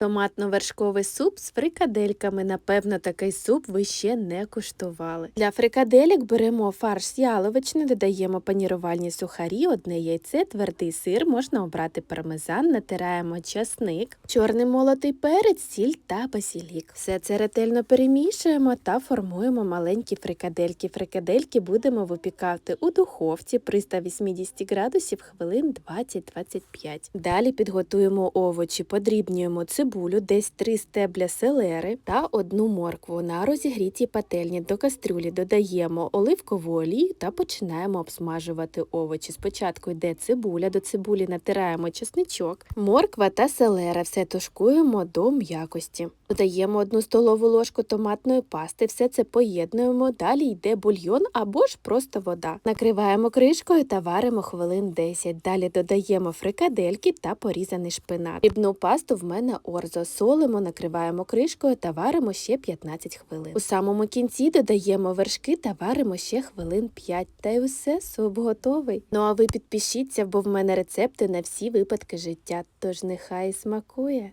Томатно-вершковий суп з фрикадельками. Напевно, такий суп ви ще не куштували. Для фрикаделек беремо фарш яловичний, додаємо панірувальні сухарі, одне яйце, твердий сир, можна обрати пармезан, натираємо часник, чорний молотий перець, сіль та базілік. Все це ретельно перемішуємо та формуємо маленькі фрикадельки. Фрикадельки будемо випікати у духовці при 180 градусів хвилин 20-25. Далі підготуємо овочі, подрібнюємо цибулю, десь 3 стебля селери та одну моркву. На розігрітій пательні до кастрюлі додаємо оливкову олію та починаємо обсмажувати овочі. Спочатку йде цибуля, до цибулі натираємо чесничок, морква та селера. Все тушкуємо до м'якості. Додаємо одну столову ложку томатної пасти, все це поєднуємо. Далі йде бульйон або ж просто вода. Накриваємо кришкою та варимо хвилин 10. Далі додаємо фрикадельки та порізаний шпинат. Рібну пасту в мене орзо. Солимо, накриваємо кришкою та варимо ще 15 хвилин. У самому кінці додаємо вершки та варимо ще хвилин 5. Та й усе, суп готовий. Ну а ви підпишіться, бо в мене рецепти на всі випадки життя, тож нехай смакує.